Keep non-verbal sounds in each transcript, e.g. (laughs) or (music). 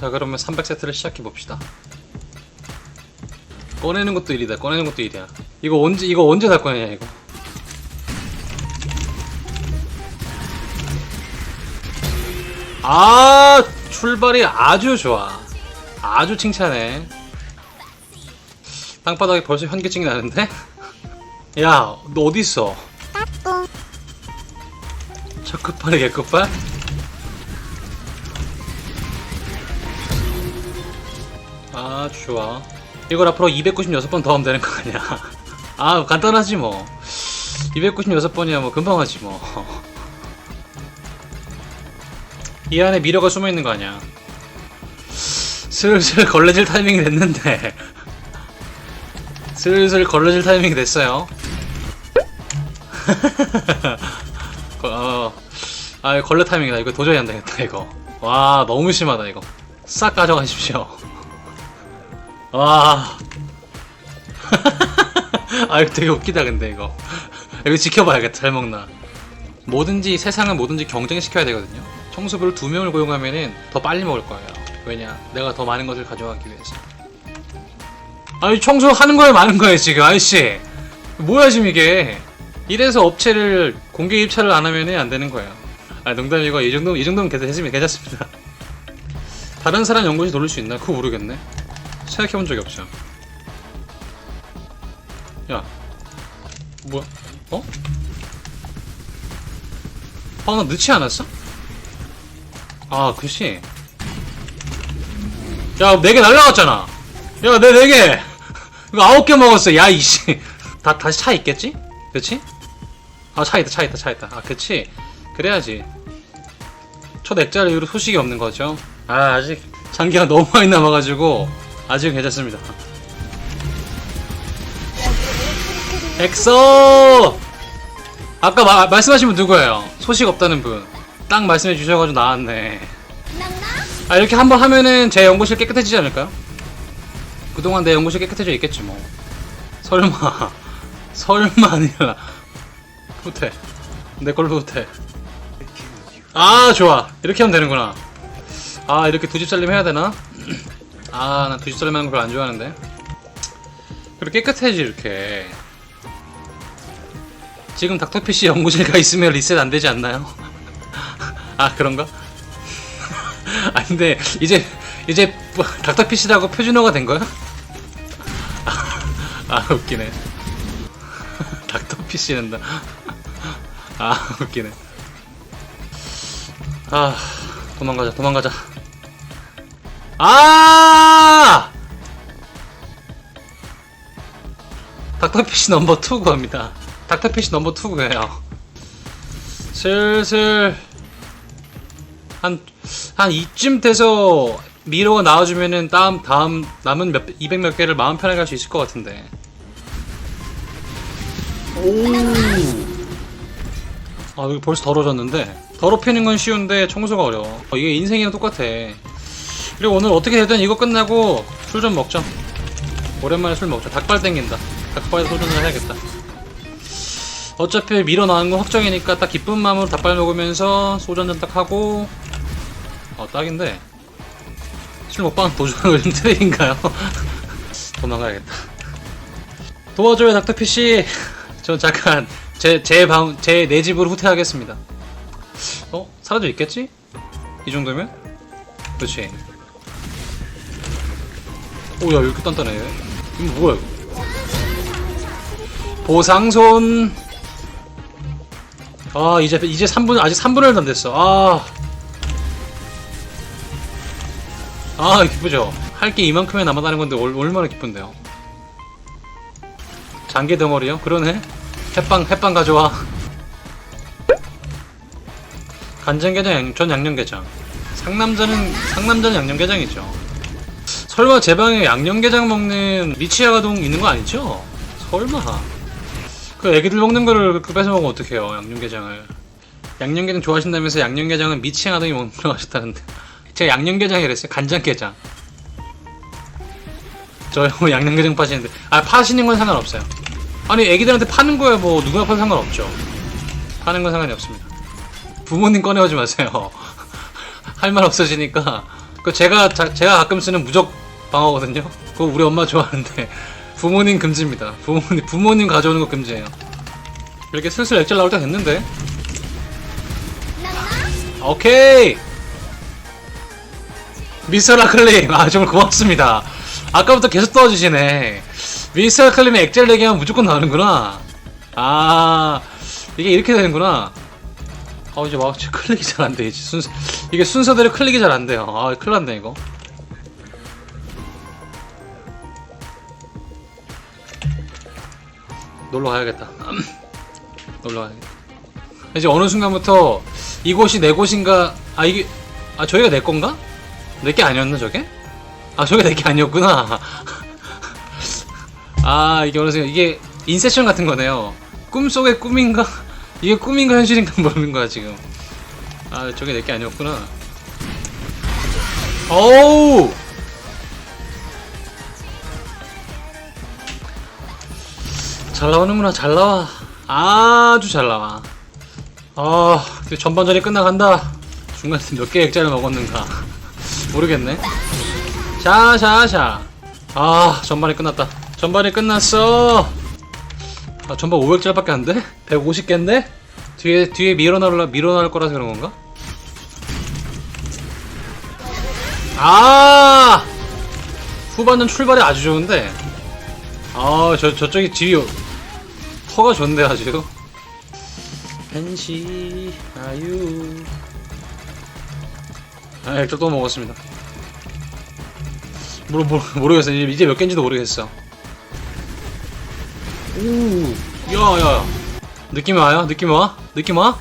자 그러면 300세트를 시작해 봅시다. 꺼내는 것도 일이다. 꺼내는 것도 일이야. 이거 언제 이거 언제 살 거냐 이거. 아 출발이 아주 좋아. 아주 칭찬해. 땅바닥에 벌써 현기증이 나는데? (laughs) 야, 너 어디 있어? 저 끝발이 개끝발? 아 좋아. 이걸 앞으로 296번 더 하면 되는 거 아니야. (laughs) 아 간단하지 뭐. 296번이야 뭐 금방 하지 뭐. (laughs) 이 안에 미러가 숨어 있는 거 아니야. 슬슬 걸레질 타이밍이 됐는데. (laughs) 슬슬 걸레질 타이밍이 됐어요. 어, 아 걸레 타이밍이다. 이거 도저히 안 되겠다 이거. 와 너무 심하다 이거. 싹 가져가십시오 와. (laughs) 아, 이거 되게 웃기다, 근데 이거. (laughs) 이거 지켜봐야겠다, 잘 먹나. 뭐든지, 세상은 뭐든지 경쟁시켜야 되거든요. 청소부를 두 명을 고용하면은 더 빨리 먹을 거예요. 왜냐? 내가 더 많은 것을 가져가기 위해서. 아니, 청소 하는 거에 많은 거예요, 지금, 아저씨. 뭐야, 지금 이게. 이래서 업체를 공개 입찰을 안 하면은 안 되는 거예요. 아, 농담이고, 이 정도, 이 정도면 괜찮습니다. 괜찮습니다. 다른 사람 연구실 돌릴 수 있나? 그거 모르겠네. 생각해본 적이 없죠. 야, 뭐야? 어? 아, 나 늦지 않았어? 아, 그치. 야, 네 개 날라갔잖아. 야, 내 네 개. 이거 아홉 개 먹었어. 야, 이씨. 다 다시 차 있겠지? 그치? 아, 차 있다, 차 있다, 차 있다. 아, 그치. 그래야지. 첫 액자를 이후로 소식이 없는 거죠. 아, 아직 장기가 (laughs) 너무 많이 남아가지고 아직은 괜찮습니다. 엑소! 아까 마- 말씀하신 분 누구예요? 소식 없다는 분. 딱 말씀해 주셔가지고 나왔네. 아, 이렇게 한번 하면은 제 연구실 깨끗해지지 않을까요? 그동안 내 연구실 깨끗해져 있겠지, 뭐. 설마. (laughs) 설마 아니라. 후퇴. 내 걸로 후퇴. 아, 좋아. 이렇게 하면 되는구나. 아, 이렇게 두 집 살림 해야 되나? (clears throat) 아, 난 살림 하는 걸안 좋아하는데. 그리고 깨끗해지, 이렇게. 지금 닥터피쉬 연구실 가 있으면 리셋 안 되지 않나요? (laughs) 아, 그런가? (laughs) 아, 근데, 이제, 이제, 뭐, 닥터피쉬라고 표준어가 된 거야? (laughs) 아, 웃기네. 닥터피쉬는 다. 아, 웃기네. 아, 도망가자, 도망가자. 아! 닥터피쉬 넘버 2 구합니다. 닥터피쉬 넘버 2 구해요. 슬슬 한, 한 이쯤 돼서 미로가 나와주면은 다음, 다음 남은 몇, 200 몇 개를 마음 편하게 할 수 있을 것 같은데. 오! 아, 여기 벌써 더러워졌는데. 더럽히는 건 쉬운데 청소가 어려워. 어, 이게 인생이랑 똑같아. 그리고 오늘 어떻게 되든 이거 끝나고 술 좀 먹자. 오랜만에 술 먹자. 닭발 땡긴다. 닭발 소주는 해야겠다. 어차피 밀어 나온 건 확정이니까 딱 기쁜 마음으로 닭발 먹으면서 소주 한잔 딱 하고 어 딱인데 술 먹방 도주하는 요즘 트레인가요? 도망가야겠다. 도와줘요 닥터피씨. 저 잠깐 제 제 방 제 내 집으로 후퇴하겠습니다. 어 사라져 있겠지? 이 정도면? 그렇지. 오야 왜 이렇게 단단해? 이거 뭐야 이거? 보상손. 아 이제 이제 3분 아직 3분을 안 됐어. 아. 아 기쁘죠. 할 게 이만큼이 남아다는 건데 얼, 얼마나 기쁜데요. 장기 덩어리요? 그러네. 햇빵 햇빵 가져와. 간장게장 양- 전 양념게장. 상남자는 상남자는 양념게장이죠. 설마 제 방에 양념게장 먹는 미치아가동 있는 거 아니죠? 설마. 그 애기들 먹는 거를 그 뺏어 먹으면 어떡해요 양념게장을. 양념게장 좋아하신다면서 양념게장은 미치아가동이 먹는 거 하셨다는데. 제가 양념게장이 랬어요 간장게장. 저 형 (laughs) 양념게장 파시는데 아 파시는 건 상관없어요. 아니 애기들한테 파는 거야 뭐 누가 파도 상관없죠. 파는 건 상관이 없습니다. 부모님 꺼내오지 마세요. (laughs) 할 말 없어지니까 그 제가 자- 제가 가끔 쓰는 무적 방어거든요. 그거 우리 엄마 좋아하는데 부모님 금지입니다. 부모님 부모님 가져오는 거 금지예요. 이렇게 슬슬 액절 나올 때 됐는데. 오케이. 미스터 클림 아 정말 고맙습니다. 아까부터 계속 떠주시네. 미스터 클림이 액절 얘기하면 무조건 나오는구나. 아 이게 이렇게 되는구나. 아 이제 마우스 클릭이 잘 안 돼. 이제 순서 이게 순서대로 클릭이 잘 안 돼요. 아 큰일 났네 이거. 놀러 가야겠다. (clears throat) 놀러 가야겠다. 이제 어느 순간부터 이곳이 내 곳인가? 아 이게 아 저기가 내 건가? 내 게 아니었나 저게? 아 저게 내 게 아니었구나. (laughs) 아 이게 어느 순간 이게 인셉션 같은 거네요. 꿈 속의 꿈인가? (laughs) 이게 꿈인가 현실인가 (laughs) 모르는 거야 지금. 아 저게 내 게 아니었구나. 어우. 잘 나오는구나. 잘 나와. 아주 잘 나와. 아 이제 전반전이 끝나간다. 중간에 몇개 액자를 먹었는가. (laughs) 모르겠네. 샤샤샤. 아 전반이 끝났다. 전반이 끝났어. 아 전반 500짜리밖에 안 돼? 150개인데? 뒤에 뒤에 밀어나올 밀어나올 거라서 그런 건가? 아! 후반전 출발이 아주 좋은데. 아 저 저쪽이 집이 터가 좋네 아주 펜시 아유 아 액젓 또 먹었습니다 모르, 모르, 모르겠어 이제, 이제 몇 개인지도 모르겠어 오 야야 느낌이 와요? 느낌이 와? 느낌 와?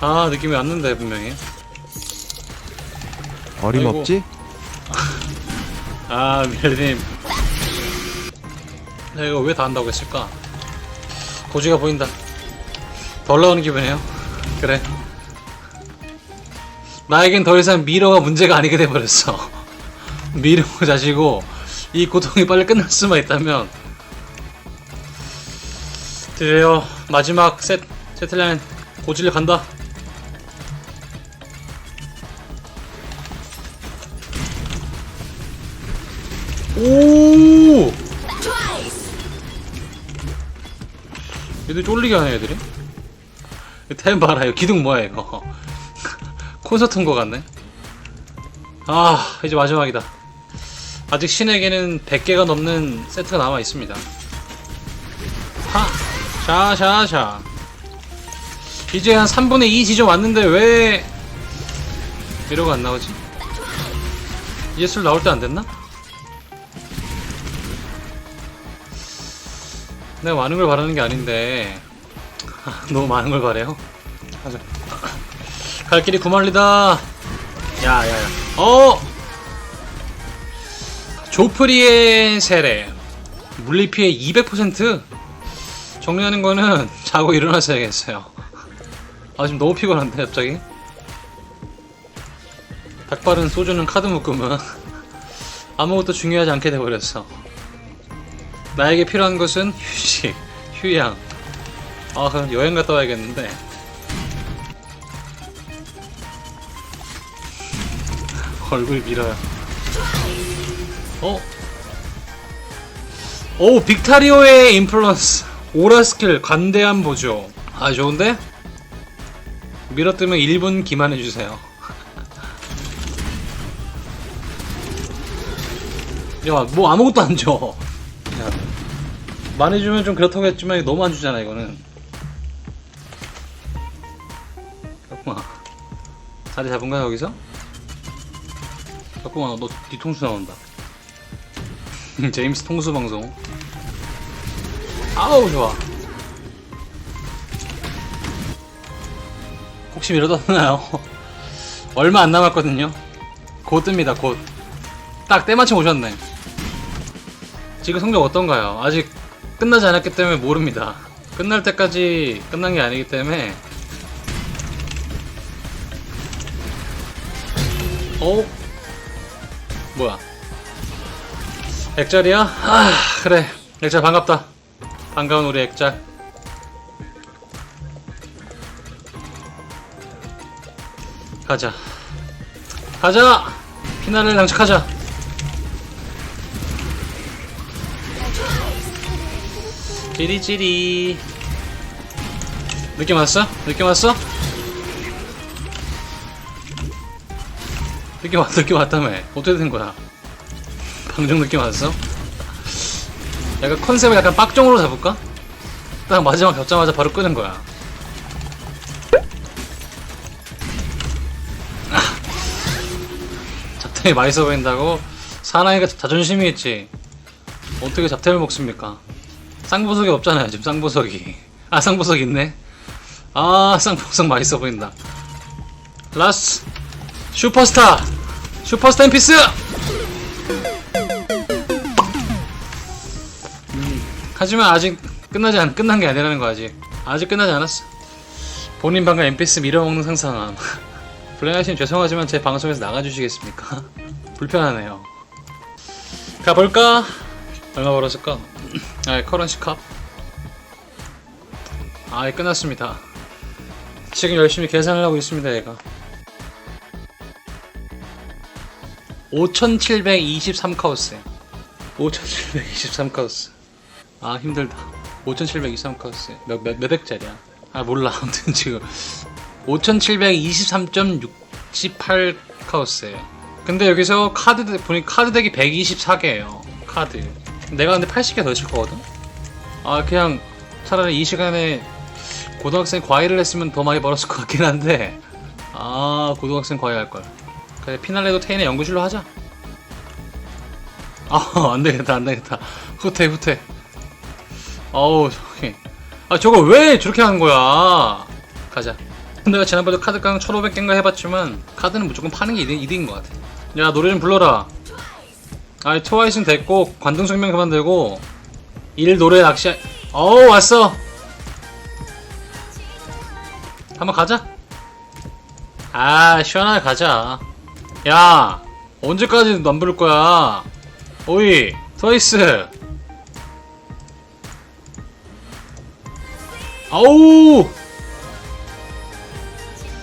아 느낌이 왔는데 분명히 어림없지? 아 멜님. 내가 이거 왜 다 한다고 했을까? 고지가 보인다. 덜 나오는 기분이에요. 그래. 나에겐 더 이상 미러가 문제가 아니게 돼버렸어. (laughs) 미러 자시고 이 고통이 빨리 끝날 수만 있다면. 드디어 마지막 셋 세틀라인 고지를 간다 오! 얘들 쫄리게 하네 애들이 템 봐라 이거 기둥 뭐야 이거 콘서트 온거 같네 아 이제 마지막이다 아직 신에게는 100개가 넘는 세트가 남아 있습니다 하! 샤샤샤 이제 한 3분의 2 지점 왔는데 왜 이러고 안 나오지? 예술 나올 때 안 됐나? 내가 많은 걸 바라는 게 아닌데 (laughs) 너무 많은 걸 바래요. 가자. 갈 길이 구말리다. 야야야. 어. 조프리의 세례. 물리 피해 200%. 정리하는 거는 (laughs) 자고 일어나셔야겠어요. 아 지금 너무 피곤한데 갑자기. 닭발은 소주는 카드 묶음은 (laughs) 아무것도 중요하지 않게 돼버렸어. 나에게 필요한 것은 휴식, 휴양. 아, 그럼 여행 갔다 와야겠는데. 얼굴 밀어요. 어? 오, 빅타리오의 인플루언스. 오라 스킬, 관대한 보조. 아, 좋은데? 밀어 뜨면 1분 기만해주세요. (laughs) 야, 뭐 아무것도 안 줘. 야, 많이 주면 좀 그렇다고 했지만 너무 안 주잖아 이거는. 잠깐만 자리 잡은가 여기서? 잠깐만 너 뒤통수 나온다. (laughs) 제임스 통수 방송. 아우 좋아. 혹시 밀어뒀나요? (laughs) 얼마 안 남았거든요. 곧 뜹니다 곧딱 때마침 오셨네. 지금 성적 어떤가요? 아직 끝나지 않았기 때문에 모릅니다. 끝날 때까지 끝난 게 아니기 때문에. 어? 뭐야? 액자리야? 아 그래. 액자 반갑다. 반가운 우리 액자. 가자. 가자! 피난을 장착하자. 찌리찌리. 느낌 왔어? 느낌 왔어? 느낌 왔, 느낌 왔다며. 어떻게 된 거야? 방정 느낌 왔어? 약간 컨셉을 약간 빡종으로 잡을까? 딱 마지막 잡자마자 바로 끄는 거야. 잡템이 맛있어 보인다고? 사나이가 자존심이 있지. 어떻게 잡템을 먹습니까? 쌍보석이 없잖아요, 지금 쌍보석이. 아, 쌍보석 있네. 아, 쌍보석 맛있어 보인다. 라스! 슈퍼스타! 슈퍼스타 엠피스! 음, 하지만 아직 끝나지 않, 끝난 게 아니라는 거 아직. 아직 끝나지 않았어. 본인 방금 엠피스 밀어먹는 상상함. (laughs) 블랙아이신 죄송하지만 제 방송에서 나가주시겠습니까? (laughs) 불편하네요. 가볼까? 얼마 벌었을까? 아, 커런시 컵. 아, 예, 끝났습니다. 지금 열심히 계산을 하고 있습니다, 얘가. 5723카우스. 5723카우스. 아, 힘들다. 5723카우스. 몇, 몇, 몇 액짜리야? 아, 몰라. (laughs) 아무튼 지금. 5723.68 카우스예요. 근데 여기서 카드 덱- 보니 카드 덱이 124개예요. 카드. 내가 근데 80개 더 칠 거거든. 아 그냥 차라리 이 시간에 고등학생 과외를 했으면 더 많이 벌었을 것 같긴 한데. 아 고등학생 과외 할 걸. 그래 피날레도 테인의 연구실로 하자. 아 (laughs) 안되겠다 안되겠다. 후퇴 후퇴. 어우 저기. 아 저거 왜 저렇게 하는 거야? 가자. 내가 지난번에 카드 깡 1500개인가 해봤지만 카드는 무조건 파는 게 이득, 이득인 것 같아 야 노래 좀 불러라 아이 트와이스는 됐고 관등 성명 그만 들고 일 노래 낚시 어우 왔어! 한번 가자. 아 시원하게 가자. 야 언제까지 안 부를 거야? 오이 트와이스. 아우!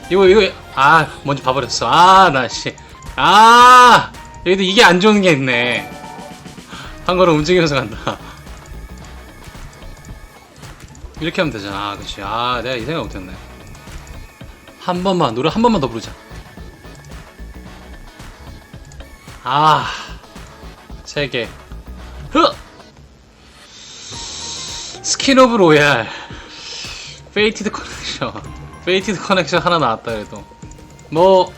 이거 이거 아 먼저 봐버렸어. 아 나씨아 여기도 이게 안 좋은 게 있네. 한 걸음 움직이면서 간다. 이렇게 하면 되잖아 아, 그치? 아 내가 이 생각 못했네. 한 번만 노래 한 번만 더 부르자. 아 세 개. 흐! 스킨 오브 로얄. 페이티드 커넥션. 페이티드 커넥션 하나 나왔다 그래도. 뭐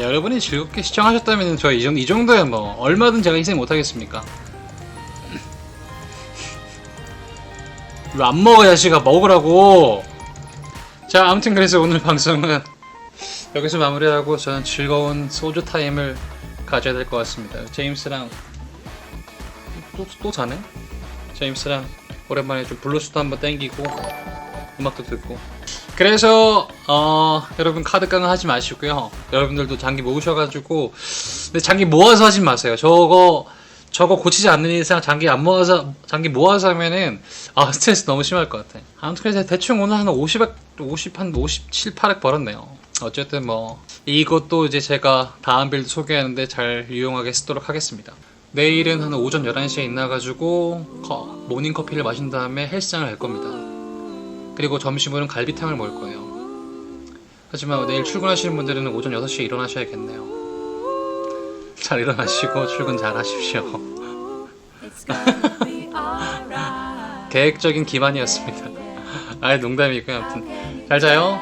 여러분이 즐겁게 시청하셨다면 저이 정도 이 정도야 뭐 얼마든 제가 희생 못하겠습니까? 왜안 먹어 야시가 먹으라고. 자 아무튼 그래서 오늘 (laughs) 방송은 여기서 마무리하고 저는 즐거운 소주 타임을 가져야 될 것 같습니다. 제임스랑 또 또 자네? 제임스랑 오랜만에 좀 블루스도 한번 땡기고 음악도 듣고 그래서 어 여러분 카드깡을 하지 마시고요. 여러분들도 장기 모으셔가지고 근데 장기 모아서 하지 마세요. 저거 저거 고치지 않는 이상 장기 안 모아서 장기 모아서 하면은 아 스트레스 너무 심할 것 같아. 아무튼 그래서 대충 오늘 한 50억 50한 57, 8억 벌었네요. 어쨌든 뭐 이것도 이제 제가 다음 빌드 소개하는데 잘 유용하게 쓰도록 하겠습니다. 내일은 한 오전 11시에 있나가지고 커- 모닝 커피를 마신 다음에 헬스장을 갈 겁니다 그리고 점심으로는 갈비탕을 먹을 거예요. 하지만 내일 출근하시는 분들은 오전 6시에 일어나셔야겠네요. 잘 일어나시고 출근 잘 하십시오. (laughs) 계획적인 기반이었습니다. 아예 농담이고요. 아무튼 잘 자요.